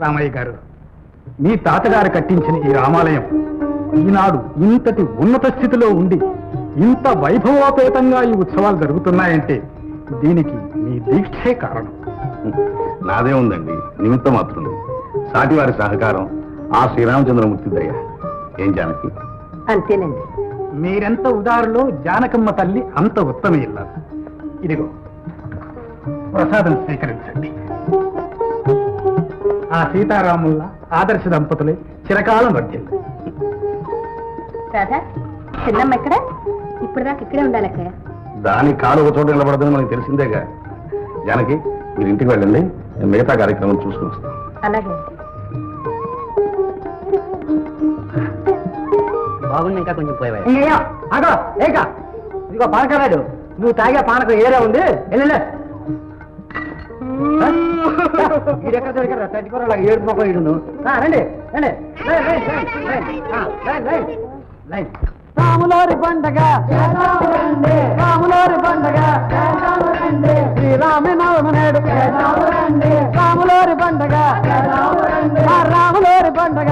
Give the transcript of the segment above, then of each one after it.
రామయ్య గారు మీ తాతగారు కట్టించిన ఈ రామాలయం ఈనాడు ఇంతటి ఉన్నత స్థితిలో ఉండి ఇంత వైభవోపేతంగా ఈ ఉత్సవాలు జరుగుతున్నాయంటే దీనికి మీ దీక్షే కారణం. నాదే ఉందండి నిమిత్తం మాత్రం సాటివారి సహకారం ఆ శ్రీరామచంద్రమూర్తి దయ. ఏం జానకి? అంతేనండి. మీరెంత ఉదారులో జానకమ్మ తల్లి అంత ఉత్తమ ఇల్ల ఇదిగో ప్రసాదం స్వీకరించండి. ఆ సీతారాముల ఆదర్శ దంపతులే చిరకాలం వర్ధిల్లు రాధా చిన్నమ్మ ఎక్కడ? ఇప్పుడు దాకా ఇక్కడే ఉండాలక్కయ్య. దాని కాలు ఒక చోట నిలబడదని మనకి తెలిసిందేగా. జానకి మీరు ఇంటికి వెళ్ళండి. నేను మిగతా కార్యక్రమం చూసుకుని వస్తాను. అలాగే. బాగుంది ఇంకా కొంచెం పోయేవా అగో ఏక ఇదిగో పానకరాడు నువ్వు తాగే పానకం ఏరే ఉంది. వెళ్ళలే. ఈడెక్కడ దొరికారా తగ్గిపోరా ఏడు మొక్క ఈడును రండి రండి. లైన్. రాములోరి పండగ. రాములోరి పండగ. శ్రీరామ నవమి నేడు. రాములోరి పండగ. రాములోరి పండగ.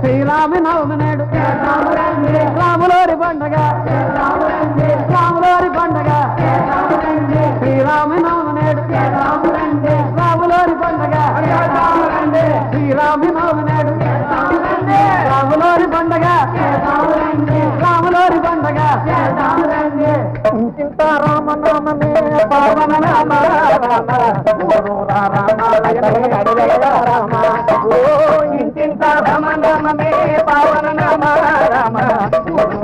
శ్రీరామ నవమి నేడు. రాములోరి పండగ. రామ ఓ ఇంటింత రామ నామమే పావన నామ రామ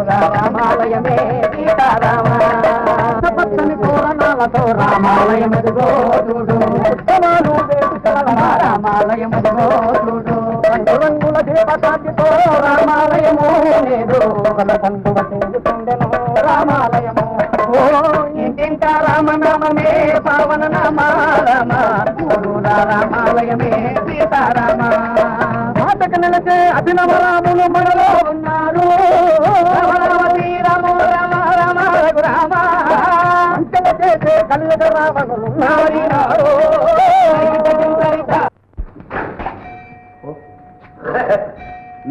రామాలయమే. సీతారామ పచ్చని తోరణాలతో రామాలయం చూడు ఉత్తరాలు చూడు రంగుల దేవతాంతితో రామాలయము లేదు కల పండుగ చేసుకుండెను రామాలయము ఓ ఇంటింట పావన నామ రామ ఊరూర రామాలయమే సీతారామ. మాటకు నిలిచే అభినవ రాములు మనలో ఉన్నారు.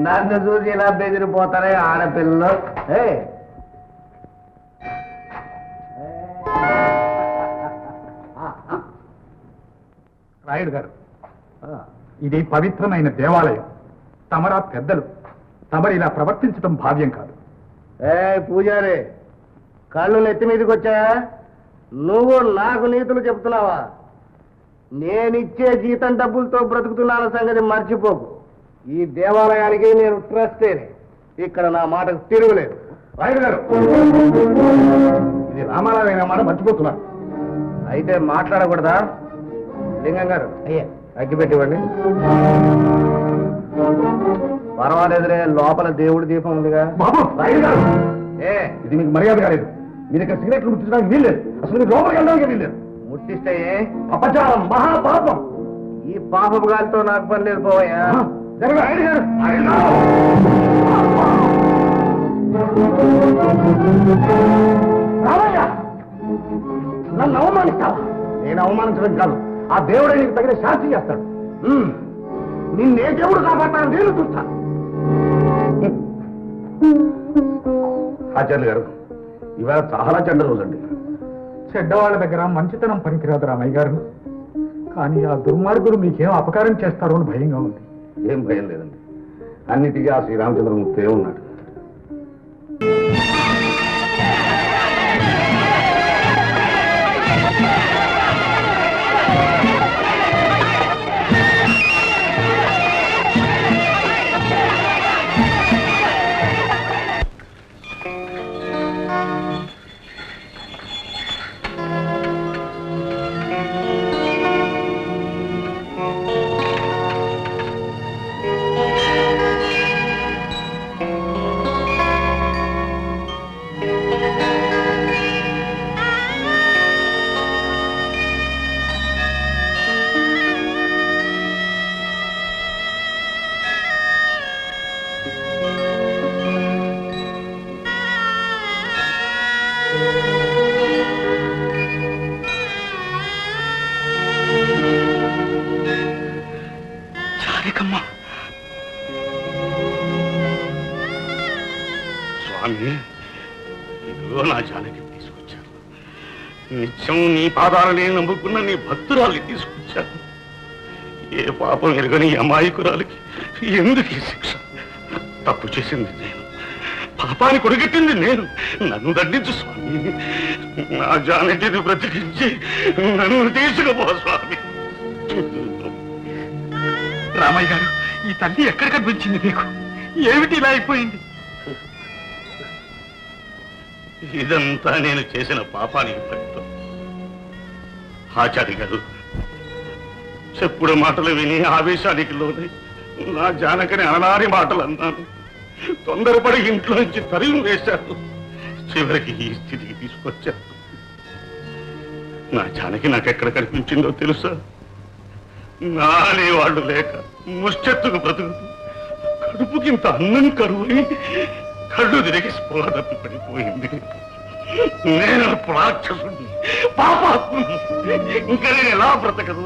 నన్ను చూసి ఇలా బెదిరిపోతారే ఆడపిల్లలు. రాయుడు గారు. ఇది పవిత్రమైన దేవాలయం. తమరా పెద్దలు. తమరు ఇలా ప్రవర్తించడం భావ్యం కాదు. ఏ పూజారి కళ్ళు నెత్తి మీదకి వచ్చాయా? నువ్వు నాకు నీతులు చెప్తున్నావా నేనిచ్చే జీతం డబ్బులతో బ్రతుకుతున్నాన సంగతి మర్చిపోకు. ఈ దేవాలయానికి నేను ట్రస్టేనే. ఇక్కడ నా మాటకు తిరుగులేదు. రాయుడు గారు ఇది రామాలయం మాట మర్చిపోతున్నారు అయితే మాట్లాడకూడదా? లింగం గారు అయ్యా అగ్గి పెట్టివ్వండి. పర్వాలేదురే లోపల దేవుడి దీపం ఉందిగా. బాబు ఏ? ఇది మీకు మర్యాద కాలేదు. మీరు ఇక్కడ సిగరెట్లు ముట్టించడానికి వీల్లేదు. అసలు మీరు లోపలికి వెళ్ళడానికి వీల్లేదు. ముట్టిస్తే ఏ? అపచారం మహాపాపం. ఈ పాపపు గాలితో నాకు పని లేదు పోవయ్యా! నన్ను అవమానిస్తావా? నేను అవమానించడం కాదు. ఆ దేవుడే నీకు తగిన శాంతి చేస్తాడు. నిన్నే దేవుడు కాపాడతాను నేను చూస్తాను. ఆచార్య గారు ఇవాళ చాలా చెడ్డ రోజండి. చెడ్డవాళ్ళ దగ్గర మంచితనం పనికిరాదు రామయ్య గారు. కానీ ఆ దుర్మార్గులు మీకేం అపకారం చేస్తారో అని భయంగా ఉంది. ఏం భయం లేదండి. అన్నిటికీ ఆ శ్రీరామచంద్రమూర్తి ఉన్నాడు. స్వామి ఇదిగో నా జానకి తీసుకొచ్చాను నిత్యం నీ పాదాలనే నమ్ముకున్న నీ భక్తురాలి తీసుకొచ్చాను ఏ పాపం ఎరగని అమాయకురాలికి ఎందుకు ఈ శిక్ష? తప్పు చేసింది నేను. పాపాన్ని కొడుగెట్టింది నేను. నన్ను దండించు స్వామి. నా జానకిని బ్రతికించి నన్ను తీసుకుపో స్వామి. రామయ్య గారు ఈ తల్లి ఎక్కడ కనిపించింది మీకు? ఏమిటి ఇలా అయిపోయింది? ఇదంతా నేను చేసిన పాపానికి ఫలితం ఆచార్య గారు చెప్పుడు మాటలు విని ఆవేశానికి లోని నా జానకని అననాని మాటలు అన్నాను తొందరపడి ఇంట్లో నుంచి తరిమి వేశాను. చివరికి ఈ స్థితికి తీసుకొచ్చాను. నా జానకి నాకెక్కడ కనిపించిందో తెలుసా? నా అనేవాళ్ళు లేక ముష్టెత్తుకు బ్రతుకుతూ కడుపుకింత అన్నం కరువై కళ్ళు తిరిగి స్పృహ తప్పి పడిపోయింది నేను రాక్షసుని పాపాత్ముని ఇంకా నేను ఎలా బ్రతకదు?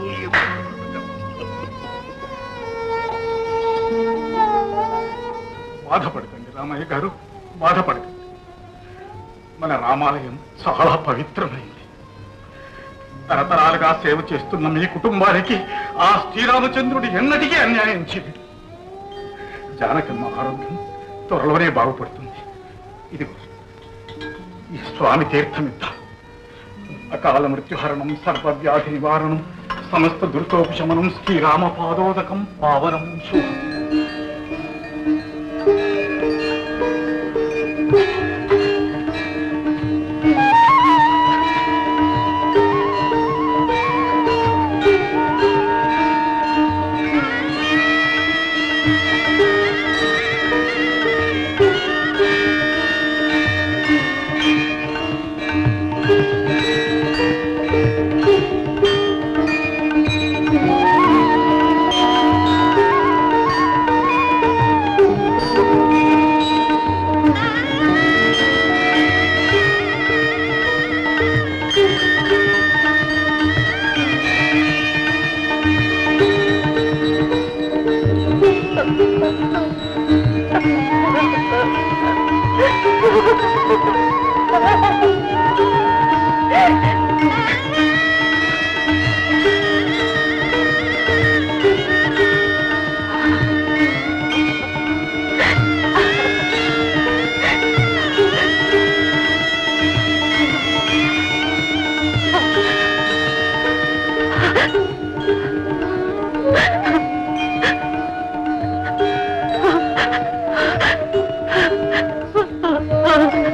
బాధపడకండి రామయ్య గారు బాధపడకండి. మన రామాలయం చాలా పవిత్రమైంది. తరతరాలుగా సేవ చేస్తున్న మీ కుటుంబానికి ఆ శ్రీరామచంద్రుడు ఎన్నటికీ అన్యాయం చేయడు జానకమ్మ ఆరోగ్యం త్వరలోనే బాగుపడుతుంది. ఇదిగో ఈ స్వామి తీర్థమిద్దాం అకాల మృత్యుహరణం సర్వవ్యాధి నివారణం సమస్త దుర్గోపశమనం శ్రీరామ పాదోదకం పావనం శుభం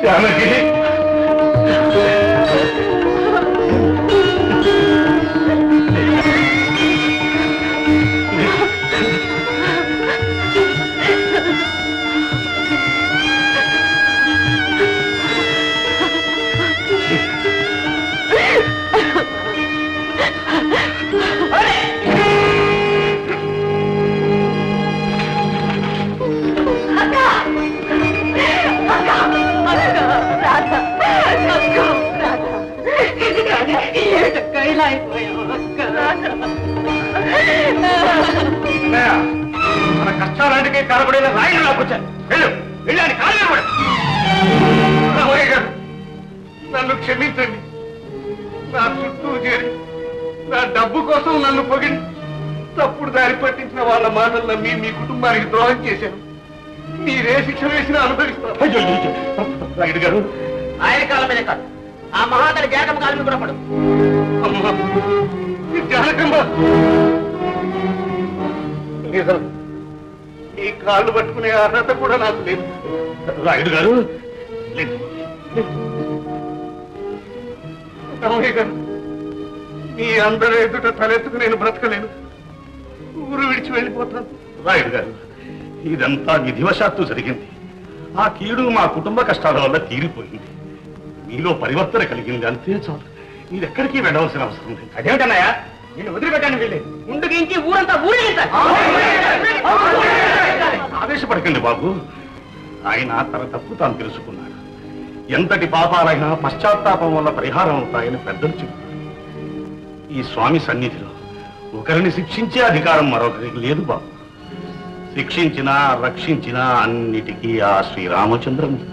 జానకి. అన్నయ్య, మన కష్టాలాంటికే కారపడేలా రాయిలు లాక్కొచ్చాను వెళ్ళు వెళ్ళాని కాళ్ళు గారు. నన్ను క్షమించండి. నా చుట్టూ చేరి నా డబ్బు కోసం నన్ను పొగిడి తప్పుడు దారి పట్టించిన వాళ్ళ మాటలు నమ్మి మీ కుటుంబానికి ద్రోహం చేశాను. మీరే శిక్ష వేసినా అనుభవిస్తారు గారు. ఆయన కాలం మీద కాదు ఆ మహాతడి జాగం కాలం కూడా పడు. ఈ జానకమ్మ నిజం. ఈ కాళ్ళు పట్టుకునే అర్హత కూడా నాకు లేదు. రాయుడు గారు మీ అందరి ఎదుట తలెత్తుకు నేను బ్రతకలేను. ఊరు విడిచి వెళ్ళిపోతాను. రాయుడు గారు ఇదంతా విధివశాత్తు జరిగింది. ఆ కీడు మా కుటుంబ కష్టాల వల్ల తీరిపోయింది. మీలో పరివర్తన కలిగింది అంతే చాలు. మీరెక్కడికి వెళ్ళవలసిన అవసరం లేదు. అదేమిటన్నయ్య? నేను వదిలిపెట్టాను వెళ్ళి. ముందు గించి ఊరంతా ఆవేశపడకండి బాబు. ఆయన తన తప్పు తాను తెలుసుకున్నాడు. ఎంతటి పాపాలైనా పశ్చాత్తాపం వల్ల పరిహారం అవుతాయని పెద్దలు చెబుతారు ఈ స్వామి సన్నిధిలో ఒకరిని శిక్షించే అధికారం మరొకరికి లేదు బాబు. శిక్షించినా రక్షించినా అన్నిటికీ ఆ శ్రీరామచంద్రమూర్తి